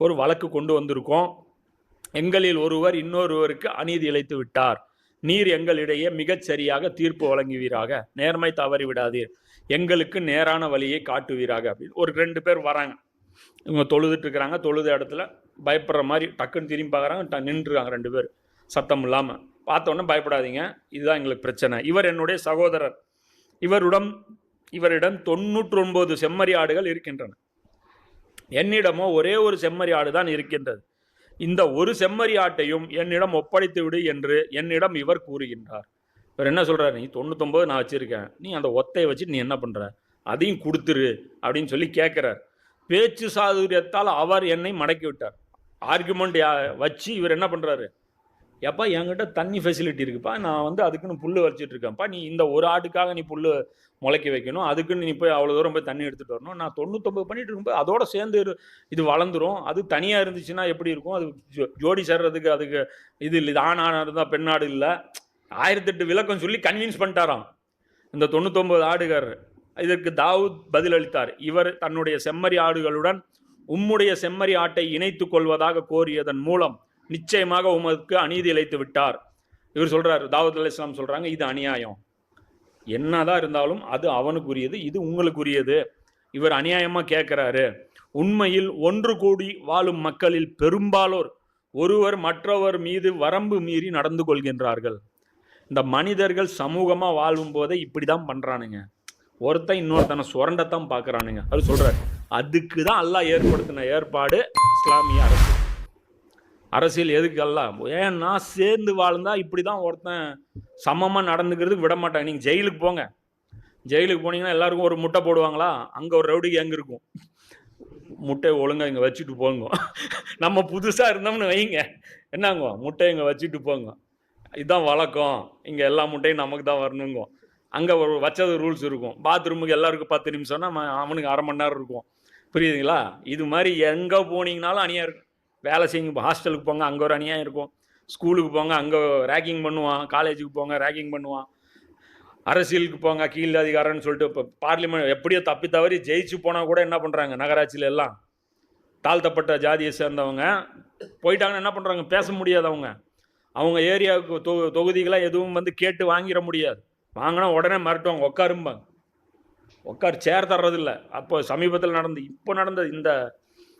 ஒரு வழக்கு கொண்டு வந்திருக்கோம். எங்களில் ஒருவர் இன்னொருவருக்கு அநீதி இழைத்து விட்டார். நீர் எங்களிடையே மிகச் சரியாக தீர்ப்பு வழங்குவீராக. நேர்மை தவறி விடாதீர். எங்களுக்கு நேரான வழியை காட்டுவீராக. அப்படின்னு ஒரு ரெண்டு பேர் வராங்க. இவங்க தொழுதுட்டு இருக்கிறாங்க. தொழுத இடத்துல பயப்படுற மாதிரி டக்குன்னு திரும்பி பார்க்குறாங்க. நின்றுருக்காங்க ரெண்டு பேர். சத்தம் இல்லாமல் பார்த்தோன்னே பயப்படாதீங்க. இதுதான் எங்களுக்கு பிரச்சனை. இவர் என்னுடைய சகோதரர். இவருடன் இவரிடம் தொண்ணூற்றொன்பது செம்மறி ஆடுகள் இருக்கின்றன. என்னிடமோ ஒரே ஒரு செம்மறி ஆடு தான் இருக்கின்றது. இந்த ஒரு செம்மறி ஆட்டையும் என்னிடம் ஒப்படைத்து விடு என்று என்னிடம் இவர் கூறுகின்றார். இவர் என்ன சொல்கிறார் நீ தொண்ணூத்தொம்பது நான் வச்சுருக்கேன். நீ அந்த ஒத்தையை வச்சு நீ என்ன பண்ணுற அதையும் கொடுத்துரு அப்படின்னு சொல்லி கேட்குறார் பேச்சு சாதுரியத்தால் அவர் என்னை மடக்கி விட்டார். ஆர்குமெண்ட் வச்சு இவர் என்ன பண்ணுறாரு எப்பா என்கிட்ட தண்ணி ஃபெசிலிட்டி இருக்குப்பா நான் வந்து அதுக்குன்னு புல் வச்சுட்டு இருக்கேன்ப்பா. நீ இந்த ஒரு ஆட்டுக்காக நீ புல் முளைக்க வைக்கணும். அதுக்குன்னு நீ போய் அவ்வளோ தூரம் போய் தண்ணி எடுத்துகிட்டு வரணும். நான் தொண்ணூத்தொம்பது பண்ணிட்டு இருக்கும்போது அதோட சேர்ந்து இது வளர்ந்துரும். அது தனியாக இருந்துச்சுன்னா எப்படி இருக்கும்? அது ஜோ- ஜோடி சேர்றதுக்கு அதுக்கு இது இல்லை ஆண் ஆணாக இருந்தால் பெண்ணாடு இல்லை. ஆயிரத்தெட்டு விளக்கம் சொல்லி கன்வின்ஸ் பண்ணிட்டாராம். இந்த தொண்ணூத்தொம்பது ஆடுகாரர். இதற்கு தாவூத் பதிலளித்தார். இவர் தன்னுடைய செம்மறி ஆடுகளுடன் உம்முடைய செம்மறி ஆட்டை இணைத்து கொள்வதாக கோரியதன் மூலம் நிச்சயமாக உமக்கு அநீதி இழைத்து விட்டார். இவர் சொல்றாரு தாவூத் அலி இஸ்லாம் சொல்றாங்க இது அநியாயம். என்னதான் இருந்தாலும் அது அவனுக்குரியது இது உங்களுக்குரியது. இவர் அநியாயமா கேட்கிறாரு உண்மையில் ஒன்று கூடி வாழும் மக்களில் பெரும்பாலோர் ஒருவர் மற்றவர் மீது வரம்பு மீறி நடந்து கொள்கின்றார்கள். இந்த மனிதர்கள் சமூகமாக வாழும் போதே இப்படிதான் பண்ணுறானுங்க ஒருத்தன் இன்னொருத்தனை சுரண்டத்தான் பார்க்குறானுங்க அது சொல்கிறார் அதுக்கு தான் அல்லாஹ் ஏற்படுத்தின ஏற்பாடு இஸ்லாமிய அரசு அரசியல் எதுக்கு அல்ல ஏன்னா சேர்ந்து வாழ்ந்தா இப்படி தான் ஒருத்தன் சமமாக நடந்துக்கிறதுக்கு விட மாட்டாங்க நீங்கள் ஜெயிலுக்கு போங்க. ஜெயிலுக்கு போனீங்கன்னா எல்லாருக்கும் ஒரு முட்டை போடுவாங்களா? அங்கே ஒரு ரவுடி கேங் இருக்கும். முட்டையை ஒழுங்காக இங்கே வச்சுட்டு போங்க. நம்ம புதுசாக இருந்தோம்னு வைங்க. என்னங்க? முட்டையை இங்கே வச்சுட்டு போங்க. இதுதான் வழக்கம். இங்கே எல்லா முட்டையும் நமக்கு தான் வரணுங்க. அங்கே ஒரு வச்சது ரூல்ஸ் இருக்கும். பாத்ரூமுக்கு எல்லாருக்கும் பத்து நிமிஷம்னா அவனுக்கு அரை மணி நேரம் இருக்கும். புரியுதுங்களா? இது மாதிரி எங்கே போனீங்கனாலும் அணியாக இருக்கும் வேலை செய்யுங்க ஹாஸ்டலுக்கு போங்க அங்கே ஒரு அநியாயம் இருக்கும். ஸ்கூலுக்கு போங்க அங்கே ரேக்கிங் பண்ணுவான். காலேஜுக்கு போங்க ரேக்கிங் பண்ணுவான். அரசியலுக்கு போங்க கீழ் அதிகாரம்னு சொல்லிட்டு இப்போ பார்லிமெண்ட் எப்படியோ தப்பி தவறி ஜெயிச்சு போனால் கூட என்ன பண்ணுறாங்க நகராட்சியில எல்லாம். தாழ்த்தப்பட்ட ஜாதியை சேர்ந்தவங்க. போயிட்டாங்கன்னா என்ன பண்ணுறாங்க பேச முடியாது அவங்க. அவங்க ஏரியாவுக்கு தொ தொகுதிகளாக எதுவும் வந்து கேட்டு வாங்கிட முடியாது. வாங்கினா உடனே மறுட்டுவாங்க உட்காரும்பாங்க. உட்கார் சேர் தர்றதில்ல. அப்போ சமீபத்தில் நடந்து இப்போ நடந்த இந்த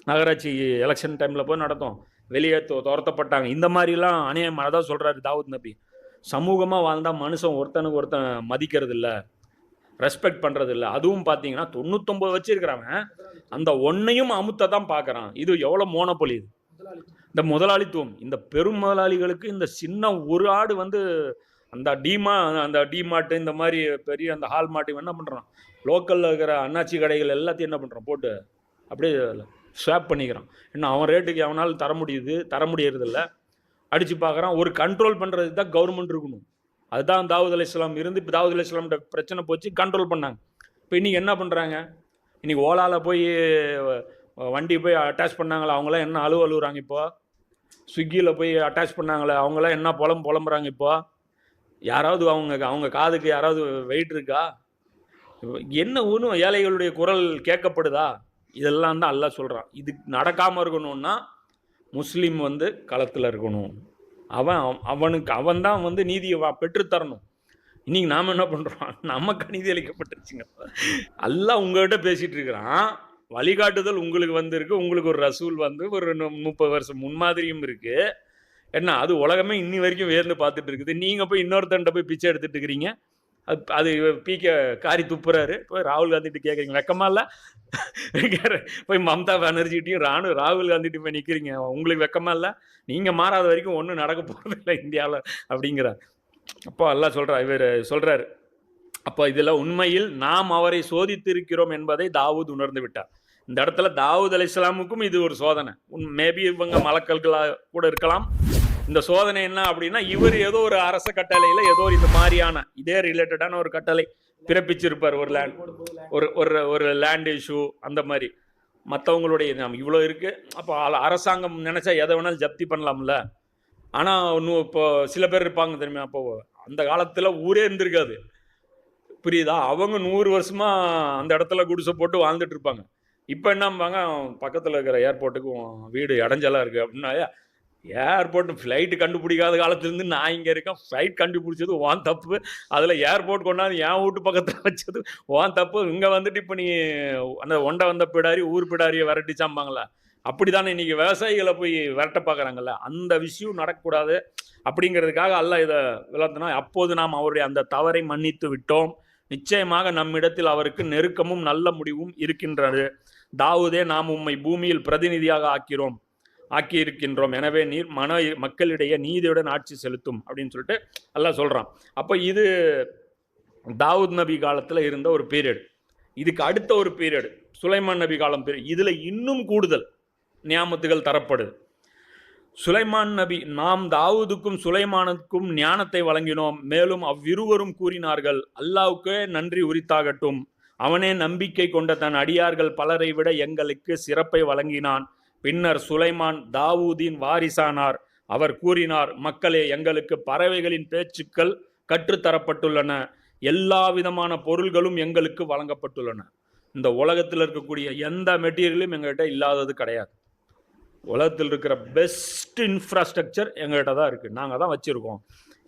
நகராட்சி எலெக்ஷன் டைமில் போய் நடத்தும். வெளியே தொ- துரத்தப்பட்டாங்க. இந்த மாதிரிலாம் அநியாயம் அதான் சொல்கிறாரு தாவூத் நபி. சமூகமாக வாழ்ந்தால் மனுஷன் ஒருத்தனுக்கு ஒருத்தன் மதிக்கிறது இல்லை ரெஸ்பெக்ட் பண்ணுறது இல்லை அதுவும் பார்த்தீங்கன்னா தொண்ணூத்தொம்பது வச்சிருக்கிறவன் அந்த ஒன்னையும் அமுத்த தான் பார்க்குறான் இது எவ்வளோ மோனப்பொலி இது. இந்த முதலாளித்துவம் இந்த பெரும் முதலாளிகளுக்கு இந்த சின்ன ஒரு ஆடு வந்து அந்த டிமா அந்த டிமார்ட் இந்த மாதிரி பெரிய அந்த ஹால் மார்ட் என்ன பண்ணுறான் லோக்கலில் இருக்கிற அண்ணாச்சி கடைகள் எல்லாத்தையும் என்ன பண்ணுறான் போட்டு அப்படியே ஸ்வாப் பண்ணிக்கிறான். இன்னும் அவன் ரேட்டுக்கு எவனாலும் தர முடியுது தர முடியறதில்ல. அடித்து பார்க்குறான் ஒரு கண்ட்ரோல் பண்ணுறது தான் கவர்மெண்ட் இருக்கணும். அதுதான் தாவூத் அலி இஸ்லாம் இருந்து இப்போ தாவூத் அலி இஸ்லாம்கிட்ட பிரச்சனை போச்சு கண்ட்ரோல் பண்ணாங்க. இப்போ இன்றைக்கி என்ன பண்ணுறாங்க இன்றைக்கி ஓலாவில் போய் வண்டி போய் அட்டாச் பண்ணாங்களே? அவங்களாம் என்ன அழுவு அழுகுறாங்க இப்போ? ஸ்விக்கியில் போய் அட்டாச் பண்ணாங்களே அவங்களாம் என்ன புலம் புலம்புறாங்க இப்போ? யாராவது அவங்க அவங்க காதுக்கு யாராவது வெயிட் இருக்கா? என்ன ஒன்றும் ஏழைகளுடைய குரல் கேட்கப்படுதா? இதெல்லாம் தான் அல்லாஹ் சொல்கிறான் இது நடக்காமல் இருக்கணும்னா முஸ்லீம் வந்து களத்தில் இருக்கணும். அவன் அவனுக்கு அவன் தான் வந்து நீதியை வா- பெற்றுத்தரணும் இன்றைக்கி நாம் என்ன பண்ணுறோம் நமக்கு நீதி அளிக்கப்பட்டுருச்சுங்க. எல்லாம் உங்கள்கிட்ட பேசிகிட்டு இருக்கிறான். வழிகாட்டுதல் உங்களுக்கு வந்திருக்கு. உங்களுக்கு ஒரு ரசூல் வந்து ஒரு முப்பது வருஷம் முன்மாதிரியும் இருக்குது என்ன அது உலகமே இன்னி வரைக்கும் வேர்ந்து பார்த்துட்டு இருக்குது. நீங்கள் போய் இன்னொருத்தன்ட்ட போய் பிச்சை எடுத்துட்டு இருக்கிறீங்க. அது அது பிகே காரி துப்புறாரு. போய் ராகுல் காந்திட்டு கேட்குறீங்க வெக்கமா இல்லை? போய் மம்தா பானர்ஜிட்டையும் ராணு ராகுல் காந்திட்டு போய் நிற்கிறீங்க உங்களுக்கு வெக்கமா இல்லை? நீங்கள் மாறாத வரைக்கும் ஒன்றும் நடக்க போகிறது இல்லை இந்தியாவில் அப்படிங்கிறார். அப்போ எல்லாம் சொல்கிறா இவர் சொல்கிறாரு அப்போ இதில் உண்மையில் நாம் அவரை சோதித்திருக்கிறோம் என்பதை தாவூத் உணர்ந்து விட்டார். இந்த இடத்துல தாவூத் அலி இஸ்லாமுக்கும் இது ஒரு சோதனை. மேபி இவங்க மலக்கல்களாக கூட இருக்கலாம். இந்த சோதனை என்ன அப்படின்னா இவர் ஏதோ ஒரு அரச கட்டளையில் ஏதோ ஒரு இந்த மாதிரியான இதே ரிலேட்டடான ஒரு கட்டளை பிறப்பிச்சிருப்பார். ஒரு லேண்ட் ஒரு ஒரு ஒரு லேண்ட் இஷ்யூ அந்த மாதிரி. மற்றவங்களுடைய நம்ம இவ்வளோ இருக்குது அப்போ அல- அரசாங்கம் நினச்சா எதை வேணாலும் ஜப்தி பண்ணலாம்ல. ஆனால் இன்னும் இப்போ சில பேர் இருப்பாங்க தெரியுமா? அப்போ அந்த காலத்தில் ஊரே இருந்திருக்காது. புரியுதா? அவங்க நூறு வருஷமா அந்த இடத்துல குடிசை போட்டு வாழ்ந்துட்டு இருப்பாங்க. இப்போ என்னம்பாங்க பக்கத்தில் இருக்கிற ஏர்போர்ட்டுக்கு வீடு இடைஞ்சலா இருக்குது அப்படின்னா ஏர்போர்ட் ஃப்ளைட்டு கண்டுபிடிக்காத காலத்துலேருந்து நான் இங்கே இருக்கேன். ஃப்ளைட் கண்டுபிடிச்சது ஓன் தப்பு. அதில் ஏர்போர்ட் கொண்டாந்து என் வீட்டு பக்கத்தில் வச்சது ஓன் தப்பு. இங்கே வந்துட்டு இப்போ நீ அந்த ஒண்டை வந்த பிடாரி ஊர் பிடாரியை விரட்டிச்சாம்பாங்களா? அப்படி தானே இன்றைக்கி விவசாயிகளை போய் விரட்ட பார்க்குறாங்கல்ல அந்த விஷயம் நடக்கக்கூடாது. அப்படிங்கிறதுக்காக அல்ல இதை விளத்தினா அப்போது நாம் அவருடைய அந்த தவறை மன்னித்து விட்டோம். நிச்சயமாக நம்மிடத்தில் அவருக்கு நெருக்கமும் நல்ல முடிவும் இருக்கின்றது. தாவூதே நாம் உம்மை பூமியில் பிரதிநிதியாக ஆக்கிறோம். ஆக்கியிருக்கின்றோம். எனவே நீர் மன மக்களிடையே நீதியுடன் ஆட்சி செலுத்தும் அப்படின்னு சொல்லிட்டு எல்லாம் சொல்கிறான் அப்போ இது தாவூத் நபி காலத்தில் இருந்த ஒரு பீரியட் இதுக்கு அடுத்த ஒரு பீரியட் சுலைமான் நபி காலம் பீரியட் இதில் இன்னும் கூடுதல் நியாமத்துகள் தரப்படுது. சுலைமான் நபி நாம் தாவூதுக்கும் சுலைமானுக்கும் ஞானத்தை வழங்கினோம். மேலும் அவ்விருவரும் கூறினார்கள் அல்லாவுக்கே நன்றி உரித்தாகட்டும். அவனே நம்பிக்கை கொண்ட தன் அடியார்கள் பலரை விட எங்களுக்கு சிறப்பை வழங்கினான். பின்னர் சுலைமான் தாவூதின் வாரிசானார். அவர் கூறினார் மக்களே எங்களுக்கு பறவைகளின் பேச்சுக்கள் கற்றுத்தரப்பட்டுள்ளன. எல்லா விதமான பொருள்களும் எங்களுக்கு வழங்கப்பட்டுள்ளன. இந்த உலகத்தில் இருக்கக்கூடிய எந்த மெட்டீரியலும் எங்கள்கிட்ட இல்லாதது கிடையாது. உலகத்தில் இருக்கிற பெஸ்ட் இன்ஃப்ராஸ்ட்ரக்சர் எங்கள்கிட்ட தான் இருக்குது நாங்கள் தான் வச்சுருக்கோம்.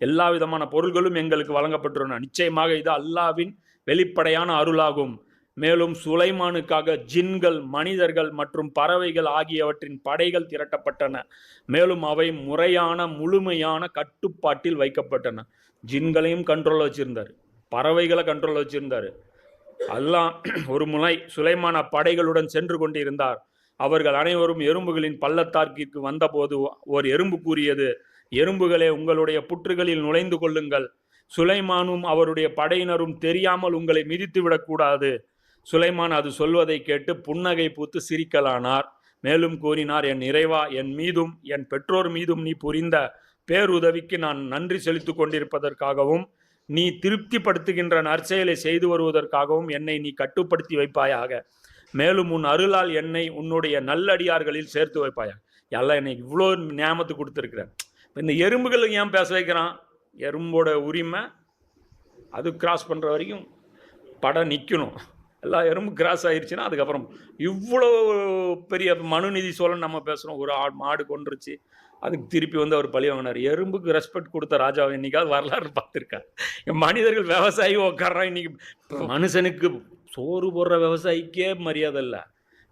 எல்லா விதமான பொருள்களும் எங்களுக்கு வழங்கப்பட்டுள்ளன. நிச்சயமாக இது அல்லாவின் வெளிப்படையான அருளாகும். மேலும் சுலைமானுக்காக ஜின்கள் மனிதர்கள் மற்றும் பறவைகள் ஆகியவற்றின் படைகள் திரட்டப்பட்டன. மேலும் அவை முறையான முழுமையான கட்டுப்பாட்டில் வைக்கப்பட்டன. ஜின்களையும் கண்ட்ரோல் வச்சிருந்தார். பறவைகளை கண்ட்ரோல் வச்சிருந்தார். அல்லாஹ் ஒரு முறை சுலைமான படைகளுடன் சென்று கொண்டிருந்தார். அவர்கள் அனைவரும் எறும்புகளின் பள்ளத்தாக்கிற்கு வந்தபோது ஒரு எறும்பு கூறியது எறும்புகளே உங்களுடைய புற்றுகளில் நுழைந்து கொள்ளுங்கள். சுலைமானும் அவருடைய படையினரும் தெரியாமல் உங்களை மிதித்து விடக்கூடாது. சுலைமான் அது சொல்வதை கேட்டு புன்னகை பூத்து சிரிக்கலானார். மேலும் கூறினார் என் இறைவா என் மீதும் என் பெற்றோர் மீதும் நீ புரிந்த பேருதவிக்கு நான் நன்றி செலுத்திக் கொண்டிருப்பதற்காகவும் நீ திருப்திப்படுத்துகின்ற நற்செயலை செய்து வருவதற்காகவும் என்னை நீ கட்டுப்படுத்தி வைப்பாயாக. மேலும் உன் அருளால் என்னை உன்னுடைய நல்லடியார்களில் சேர்த்து வைப்பாயா எல்லாம் என்னை இவ்வளோ நியமத்து கொடுத்துருக்குறேன் இந்த எறும்புகள் ஏன் பேச வைக்கிறான்? எறும்போட உரிமை அது கிராஸ் பண்ணுற வரைக்கும் படம் நிற்கணும் எல்லா எறும்பு கிராஸ் ஆயிடுச்சுன்னா அதுக்கப்புறம் இவ்வளோ பெரிய மனுநீதி சோழன் நம்ம பேசுகிறோம் ஒரு ஆடு மாடு கொண்டுருச்சு அதுக்கு திருப்பி வந்து அவர் பழி வாங்கினார். எறும்புக்கு ரெஸ்பெக்ட் கொடுத்த ராஜாவை இன்னைக்காவது வரலாறு பார்த்துருக்காரு மனிதர்கள் விவசாயி உட்காடுறான் இன்னைக்கு. மனுஷனுக்கு சோறு போடுற விவசாயிக்கே மரியாதை இல்லை.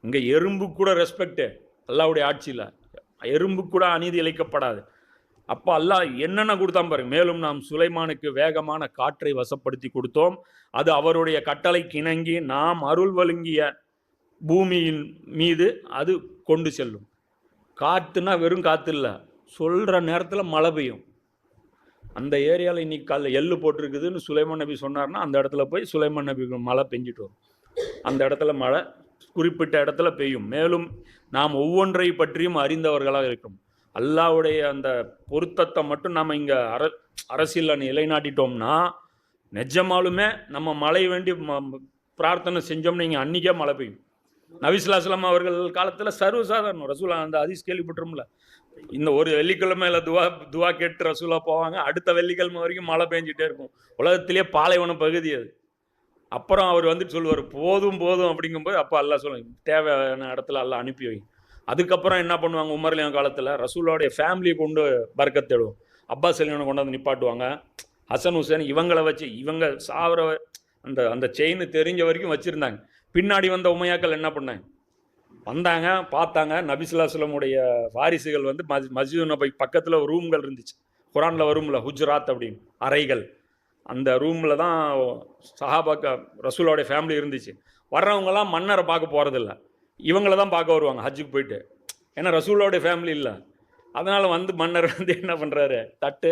இங்கே எறும்பு கூட ரெஸ்பெக்டு அல்லாவுடைய ஆட்சியில். எறும்பு கூட அநீதி இழைக்கப்படாது. அப்போ அல்லாஹ் என்னென்ன கொடுத்தான் பாருங்க மேலும் நாம் சுலைமானுக்கு வேகமான காற்றை வசப்படுத்தி கொடுத்தோம். அது அவருடைய கட்டளைக்கு இணங்கி நாம் அருள் வழங்கிய பூமியின் மீது அது கொண்டு செல்லும். காற்றுனா வெறும் காற்று இல்லை. சொல்கிற நேரத்தில் மழை பெய்யும். அந்த ஏரியாவில் இன்னைக்கு கல் எள்ளு போட்டிருக்குதுன்னு சுலைமான் நபி சொன்னார்னா அந்த இடத்துல போய் சுலைமான் நபி மழை பெஞ்சிட்டு வரும். அந்த இடத்துல மழை குறிப்பிட்ட இடத்துல பெய்யும். மேலும் நாம் ஒவ்வொன்றை பற்றியும் அறிந்தவர்களாக இருக்கும் அல்லாவுடைய அந்த பொருத்தத்தை மட்டும் நம்ம இங்கே அர அரசியலில் நிலைநாட்டிட்டோம்னா நிஜமாலுமே நம்ம மழை வேண்டி ம- பிரார்த்தனை செஞ்சோம்னு இங்கே அன்றைக்கே மழை பெய்யும். நபிசுல்லாஸ்லாம் அவர்கள் காலத்தில் சர்வசாதாரணம். ரசூலா அந்த அதிஸ் கேள்விப்பட்டிரும்ல இந்த ஒரு வெள்ளிக்கிழமையில துவா துவா கேட்டு ரசூலா போவாங்க. அடுத்த வெள்ளிக்கிழமை வரைக்கும் மழை பெஞ்சிட்டே இருக்கும். உலகத்திலே பாலைவன பகுதி அது. அப்புறம் அவர் வந்துட்டு சொல்லுவார் போதும் போதும் அப்படிங்கும்போது அப்போ அல்லா சொல்லுங்க தேவையான இடத்துல எல்லாம் அனுப்பி வை. அதுக்கப்புறம் என்ன பண்ணுவாங்க உமர்லியம் காலத்தில்? ரசூலோடைய ஃபேமிலியை கொண்டு பர்க்கத் தேடுவோம். அப்பாஸ் அலியனை கொண்டு வந்து நிப்பாட்டுவாங்க. ஹசன் ஹுசேன் இவங்களை வச்சு இவங்க சாவர அந்த அந்த செயின் தெரிஞ்ச வரைக்கும் வச்சுருந்தாங்க. பின்னாடி வந்த உமையாக்கள் என்ன பண்ணாங்க? வந்தாங்க பார்த்தாங்க. நபிசுல்லாஸ்லமுடைய வாரிசுகள் வந்து மஸ் மஸ்ஜிது நபை பக்கத்தில் ரூம்கள் இருந்துச்சு. குரானில் வரும்ல ஹுஜ்ராத் அப்படின்னு அறைகள். அந்த ரூமில் தான் சஹாபாக்க ரசூலோடைய ஃபேமிலி இருந்துச்சு. வர்றவங்கலாம் மன்னரை பார்க்க போகிறதில்ல இவங்கள தான் பார்க்க வருவாங்க ஹஜ்ஜுக்கு போயிட்டு. ஏன்னா ரசூலோடைய ஃபேமிலி இல்லை. அதனால் வந்து மன்னர் வந்து என்ன பண்ணுறாரு தட்டு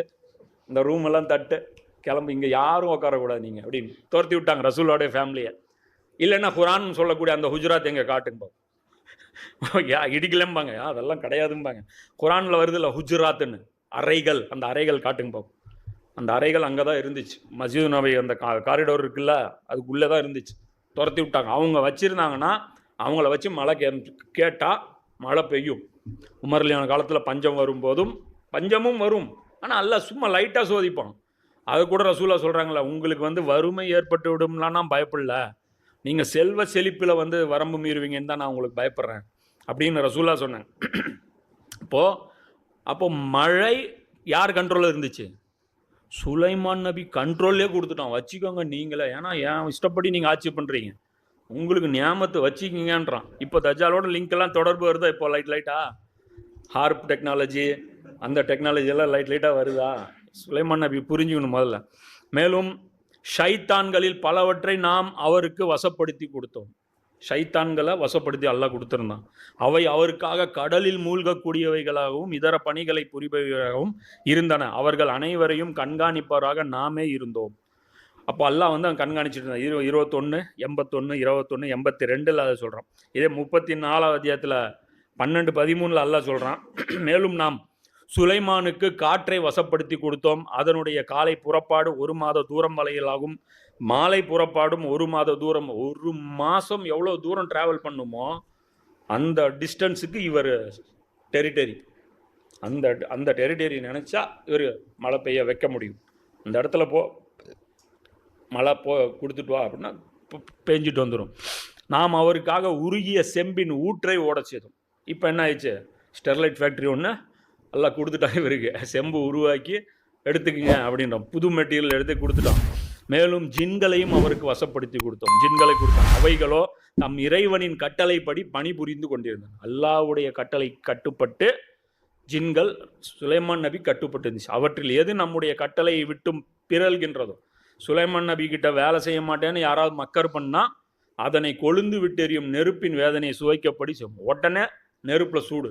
இந்த ரூம் எல்லாம் தட்டு கிளம்பு இங்கே யாரும் உட்காரக்கூடாது நீங்கள் அப்படின்னு துரத்தி விட்டாங்க ரசூலோடைய ஃபேமிலியை இல்லைன்னா குரான் சொல்லக்கூடிய அந்த ஹுஜ்ராத் எங்கே காட்டுங்க யா இடிக்கலம்பாங்க. அதெல்லாம் கிடையாதும்பாங்க. குரானில் வருது இல்லை ஹுஜ்ராத்துன்னு. அறைகள் அந்த அறைகள் காட்டுங்க பாப்போம் அந்த அறைகள் அங்கே தான் இருந்துச்சு. மசீது நபை அந்த கா காரிடோர் இருக்குல்ல அதுக்குள்ளே தான் இருந்துச்சு. துரத்தி விட்டாங்க. அவங்க வச்சுருந்தாங்கன்னா அவங்கள வச்சு மழை கே கேட்டால் மழை பெய்யும். உமர்லியான காலத்தில் பஞ்சம் வரும்போதும் பஞ்சமும் வரும். ஆனால் அல்ல சும்மா லைட்டாக சோதிப்பான். அது கூட ரசூலா சொல்கிறாங்களே உங்களுக்கு வந்து வறுமை ஏற்பட்டு விடும்லாம் நான் பயப்படல நீங்கள் செல்வ செழிப்பில் வந்து வரம்பு மீறுவீங்கன்னு தான் நான் உங்களுக்கு பயப்படுறேன். அப்படின்னு ரசூலா சொன்னேன் இப்போது அப்போ மழை யார் கண்ட்ரோலில் இருந்துச்சு? சுலைமான் நபி கண்ட்ரோல்லே கொடுத்துட்டான். வச்சுக்கோங்க நீங்களே. ஏன்னா ஏன் இஷ்டப்படி நீங்கள் ஆட்சி பண்ணுறீங்க உங்களுக்கு ஞாபகத்தை வச்சுக்கிங்கன்றான். இப்போ தஜாலோட லிங்க் எல்லாம் தொடர்பு வருதா இப்போ லைட் லைட்டா ஹார்ப் டெக்னாலஜி அந்த டெக்னாலஜி எல்லாம் லைட் லைட்டாக வருதா? சுலைமான் நபி புரிஞ்சுக்கணும் முதல்ல. மேலும் ஷைத்தான்களில் பலவற்றை நாம் அவருக்கு வசப்படுத்தி கொடுத்தோம். ஷைத்தான்களை வசப்படுத்தி அல்லாஹ் கொடுத்துருந்தான். அவை அவருக்காக கடலில் மூழ்கக்கூடியவைகளாகவும் இதர பணிகளை புரிபவையாகவும் இருந்தன. அவர்கள் அனைவரையும் கண்காணிப்பவராக நாமே இருந்தோம். அப்போ அல்லாஹ் வந்து அவன் கண்காணிச்சிட்டு இருந்தான். இரு இருபத்தொன்று எண்பத்தொன்று இருபத்தொன்று எண்பத்தி ரெண்டில் அதை சொல்கிறான் இதே முப்பத்தி நாலாவது அத்தியாயத்தில் பன்னெண்டு பதிமூணில் அல்லாஹ் சொல்கிறான் மேலும் நாம் சுலைமானுக்கு காற்றை வசப்படுத்தி கொடுத்தோம். அதனுடைய காலை புறப்பாடு ஒரு மாத தூரம் வலையிலாகும் மாலை புறப்பாடும் ஒரு மாத தூரம். ஒரு மாதம் எவ்வளோ தூரம் ட்ராவல் பண்ணுமோ அந்த டிஸ்டன்ஸுக்கு இவர் டெரிட்டரி அந்த அந்த டெரிட்டரி நினச்சா இவர் மழை பெய்ய வைக்க முடியும். அந்த இடத்துல போ மழை போ கொடுத்துட்டு வா அப்படின்னா பெஞ்சிட்டு வந்துடும் நாம் அவருக்காக உருகிய செம்பின் ஊற்றை ஓட செய்தோம் இப்போ என்ன ஆயிடுச்சு? ஸ்டெர்லைட் ஃபேக்ட்ரி ஒன்று எல்லாம் கொடுத்துட்டாங்க இவருக்கு. செம்பு உருவாக்கி எடுத்துக்கங்க அப்படின்றோம். புது மெட்டீரியல் எடுத்து கொடுத்துட்டோம். மேலும் ஜின்களையும் அவருக்கு வசப்படுத்தி கொடுத்தோம். ஜின்களை கொடுத்தோம். அவைகளோ தம் இறைவனின் கட்டளைப்படி பணிபுரிந்து கொண்டிருந்தன. அல்லாவுடைய கட்டளை கட்டுப்பட்டு ஜின்கள் சுலைமான் நபி கட்டுப்பட்டு இருந்துச்சு அவற்றில் எது நம்முடைய கட்டளையை விட்டும் பிறல்கின்றதோ சுலைமான் நபி கிட்ட வேலை செய்ய மாட்டேன்னு யாராவது மக்கர் பண்ணா அதனை கொழுந்து விட்டெறியும் நெருப்பின் வேதனையை சுவைக்கப்படி உடனே நெருப்பில் சூடு.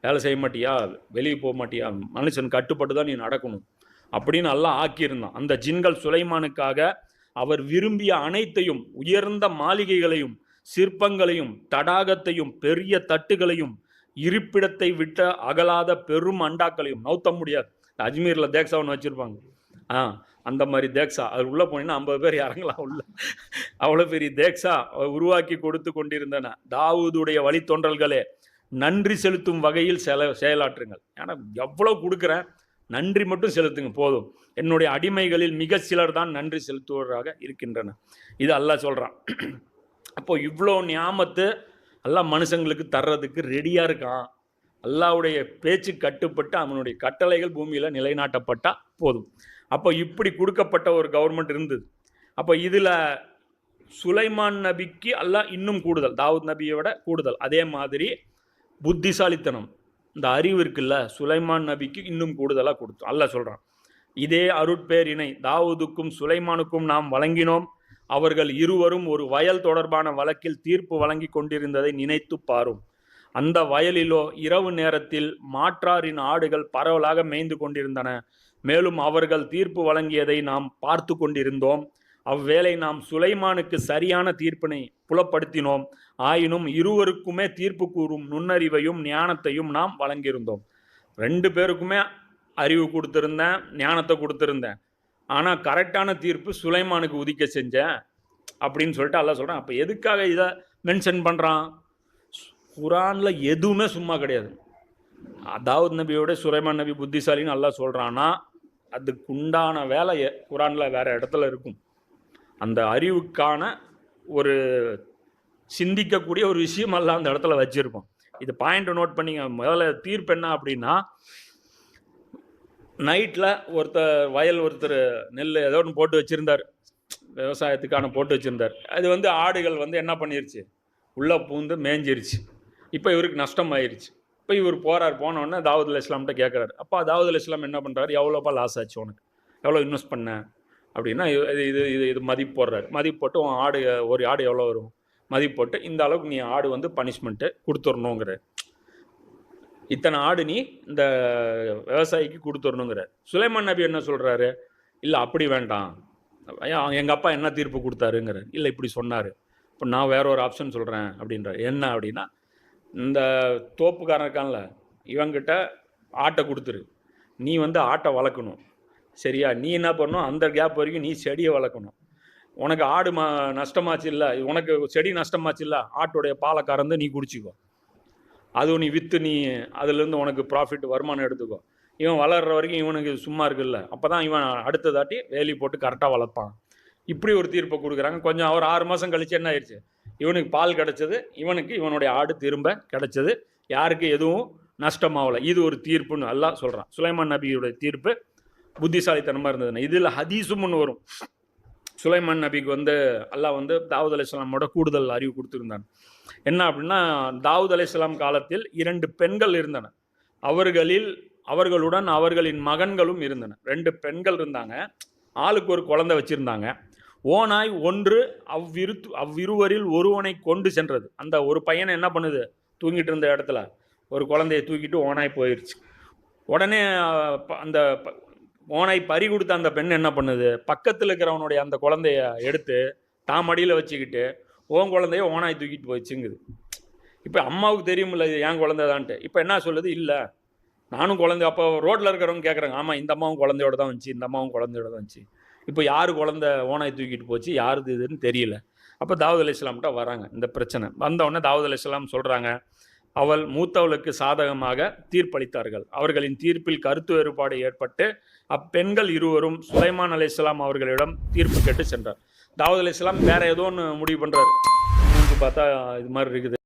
வேலை செய்ய மாட்டியா? வெளியே போக மாட்டியா? மனுஷன் கட்டுப்பட்டு தான் நீ நடக்கணும். அப்படின்னு நல்லா ஆக்கியிருந்தான். அந்த ஜின்கள் சுலைமானுக்காக அவர் விரும்பிய அனைத்தையும் உயர்ந்த மாளிகைகளையும் சிற்பங்களையும் தடாகத்தையும் பெரிய தட்டுகளையும் இருப்பிடத்தை விட்ட அகலாத பெரும் அண்டாக்களையும் நவுத்த முடியாது. அஜ்மீரில் தேக்ஸாவன் வச்சுருப்பாங்க. ஆ அந்த மாதிரி தேக்ஸா? அது உள்ளே போனீங்கன்னா ஐம்பது பேர் இறங்கலாம் உள்ள. அவ்வளோ பெரிய தேக்ஸா? உருவாக்கி கொடுத்து கொண்டிருந்தன. தாவூதுடைய வழித்தொன்றல்களே நன்றி செலுத்தும் வகையில் செல செயலாற்றுங்கள். ஏன்னா எவ்வளோ கொடுக்குறேன் நன்றி மட்டும் செலுத்துங்க போதும். என்னுடைய அடிமைகளில் மிக சிலர் தான் நன்றி செலுத்துவராக இருக்கின்றன. இது அல்லாஹ் சொல்கிறான் அப்போ இவ்வளோ ஞாபத்து எல்லாம் மனுஷங்களுக்கு தர்றதுக்கு ரெடியாக இருக்கான். அல்லாவுடைய பேச்சு கட்டுப்பட்டு அவனுடைய கட்டளைகள் பூமியில் நிலைநாட்டப்பட்டால் போதும். அப்போ இப்படி கொடுக்கப்பட்ட ஒரு கவர்மெண்ட் இருந்தது. அப்போ இதில் சுலைமான் நபிக்கு அல்லாஹ் இன்னும் கூடுதல் தாவூத் நபியை விட கூடுதல். அதே மாதிரி புத்திசாலித்தனம் இந்த அறிவு இருக்குல்ல சுலைமான் நபிக்கு இன்னும் கூடுதலாக கொடுத்தோம் அல்லாஹ் சொல்கிறான் இதே அருட்பேரினை தாவூதுக்கும் சுலைமானுக்கும் நாம் வழங்கினோம். அவர்கள் இருவரும் ஒரு வயல் தொடர்பான வழக்கில் தீர்ப்பு வழங்கி கொண்டிருந்ததை நினைத்து பாரும். அந்த வயலிலோ இரவு நேரத்தில் மாற்றாரின் ஆடுகள் பரவலாக மேய்ந்து கொண்டிருந்தன. மேலும் அவர்கள் தீர்ப்பு வழங்கியதை நாம் பார்த்து கொண்டிருந்தோம். அவ்வேளை நாம் சுலைமானுக்கு சரியான தீர்ப்பினை புலப்படுத்தினோம். ஆயினும் இருவருக்குமே தீர்ப்பு கூறும் நுண்ணறிவையும் ஞானத்தையும் நாம் வழங்கியிருந்தோம். ரெண்டு பேருக்குமே அறிவு கொடுத்துருந்தேன் ஞானத்தை கொடுத்துருந்தேன். ஆனால் கரெக்டான தீர்ப்பு சுலைமானுக்கு உதிக்க செஞ்சேன் அப்படின்னு சொல்லிட்டு அல்ல சொல்கிறான் அப்போ எதுக்காக இதை மென்ஷன் பண்ணுறான் குரானில் எதுவுமே சும்மா கிடையாது. அதாவது நபியோட சுலைமான் நபி புத்திசாலின்னு நல்லா சொல்கிறான்னா அதுக்குண்டான வேலையை குரானில் வேற இடத்துல இருக்கும். அந்த அறிவுக்கான ஒரு சிந்திக்கக்கூடிய ஒரு விஷயம் எல்லாம் அந்த இடத்துல வச்சுருப்போம். இது பாயிண்ட் நோட் பண்ணிங்க. முதல்ல தீர்ப்பு என்ன அப்படின்னா நைட்டில் ஒருத்தர் வயல் ஒருத்தர் நெல் ஏதோ ஒன்று போட்டு வச்சுருந்தார். விவசாயத்துக்கான போட்டு வச்சுருந்தார். அது வந்து ஆடுகள் வந்து என்ன பண்ணிருச்சு? உள்ளே பூந்து மேய்ஞ்சிருச்சு இப்போ இவருக்கு நஷ்டம் ஆயிடுச்சு இப்போ இவர் போகிறார் போனோடனே தாவூத் அலி இஸ்லாம்கிட்ட கேட்குறாரு அப்பா தாவூத் அலி இஸ்லாம் என்ன பண்ணுறாரு எவ்வளோப்பா லாஸ் ஆச்சு உனக்கு? எவ்வளோ இன்வெஸ்ட் பண்ண? அப்படின்னா இது இது இது இது மதிப்பு போடுறாரு. மதிப்பு போட்டு உன் ஆடு ஒரு ஆடு எவ்வளோ வரும்? மதிப்பு போட்டு இந்த அளவுக்கு நீ ஆடு வந்து பனிஷ்மெண்ட்டு கொடுத்துடணுங்கிற இத்தனை ஆடு நீ இந்த விவசாயிக்கு கொடுத்துடணுங்கிற சுலைமான் நபி என்ன சொல்கிறாரு இல்லை அப்படி வேண்டாம். எங்கள் அப்பா என்ன தீர்ப்பு கொடுத்தாருங்கிற இல்லை இப்படி சொன்னார். இப்போ நான் வேற ஒரு ஆப்ஷன் சொல்கிறேன் அப்படின்றார். என்ன அப்படின்னா இந்த தோப்புக்காரன் இருக்கான்ல இவங்கிட்ட ஆட்டை கொடுத்துரு. நீ வந்து ஆட்டை வளர்க்கணும். சரியா? நீ என்ன பண்ணணும்? அந்த கேப் வரைக்கும் நீ செடியை வளர்க்கணும். உனக்கு ஆடு மா நஷ்டமாச்சு இல்லை? உனக்கு செடி நஷ்டமாச்சு இல்லை? ஆட்டோடைய பாலை கறந்து நீ குடிச்சிக்கோ. அதுவும் நீ விற்று நீ அதுலேருந்து உனக்கு ப்ராஃபிட் வருமானம் எடுத்துக்கோ. இவன் வளர்கிற வரைக்கும் இவனுக்கு சும்மா இருக்குல்ல? அப்போ தான் இவன் அடுத்ததாட்டி வேலி போட்டு கரெக்டாக வளர்ப்பான். இப்படி ஒரு தீர்ப்பை கொடுக்குறாங்க. கொஞ்சம் ஒரு ஆறு மாதம் கழிச்சு என்ன ஆயிடுச்சு இவனுக்கு பால் கிடைச்சது இவனுக்கு இவனுடைய ஆடு திரும்ப கிடைச்சது. யாருக்கு எதுவும் நஷ்டமாகலை இது ஒரு தீர்ப்புன்னு எல்லாம் சொல்கிறான் சுலைமான் நபியுடைய தீர்ப்பு புத்திசாலித்தனமாக இருந்ததுன்னு. இதில் ஹதீஸும்னு வரும். சுலைமான் நபிக்கு வந்து அல்லாஹ் வந்து தாவூத் அலையாமோட கூடுதல் அறிவு கொடுத்துருந்தான். என்ன அப்படின்னா தாவூத் அலையாம் காலத்தில் இரண்டு பெண்கள் இருந்தன. அவர்களில் அவர்களுடன் அவர்களின் மகன்களும் இருந்தன. ரெண்டு பெண்கள் இருந்தாங்க. ஆளுக்கு ஒரு குழந்தை வச்சுருந்தாங்க. ஓனாய் ஒன்று அவ்விரு அவ்விருவரில் ஒருவனை கொண்டு சென்றது. அந்த ஒரு பையனை என்ன பண்ணுது? தூங்கிட்டு இருந்த இடத்துல ஒரு குழந்தைய தூக்கிட்டு ஓனாய் போயிடுச்சு உடனே அந்த ப- ஓனாய் பறி கொடுத்த அந்த பெண் என்ன பண்ணுது? பக்கத்தில் இருக்கிறவனுடைய அந்த குழந்தைய எடுத்து தான் மடியில் வச்சுக்கிட்டு ஓன் குழந்தைய ஓனாய் தூக்கிட்டு போயிடுச்சுங்குது. இப்போ அம்மாவுக்கு தெரியுமில்ல இது என் குழந்தைதான்ட்டு. இப்போ என்ன சொல்லுது? இல்லை நானும் குழந்தை அப்போ ரோட்டில் இருக்கிறவங்க கேட்குறாங்க ஆமாம் இந்த அம்மாவும் குழந்தையோட தான் வந்துச்சு இந்த அம்மாவும் குழந்தையோட தான் வந்துச்சு. இப்போ யார் குழந்த ஓனாய் தூக்கிட்டு போச்சு? யாருது இதுன்னு தெரியல. அப்போ தாவூத் அலி இஸ்லாம்கிட்ட வராங்க இந்த பிரச்சனை. வந்தவுடனே தாவூத் அலி இஸ்லாம் சொல்கிறாங்க அவள் மூத்தவளுக்கு சாதகமாக தீர்ப்பளித்தார்கள். அவர்களின் தீர்ப்பில் கருத்து வேறுபாடு ஏற்பட்டு அப்பெண்கள் இருவரும் சுலைமான் அலி இஸ்லாம் அவர்களிடம் தீர்ப்பு கேட்டு சென்றார். தாவூத் அலி இஸ்லாம் வேற ஏதோ ஒன்று முடிவு பண்ணுறாரு பார்த்தா இது மாதிரி இருக்குது.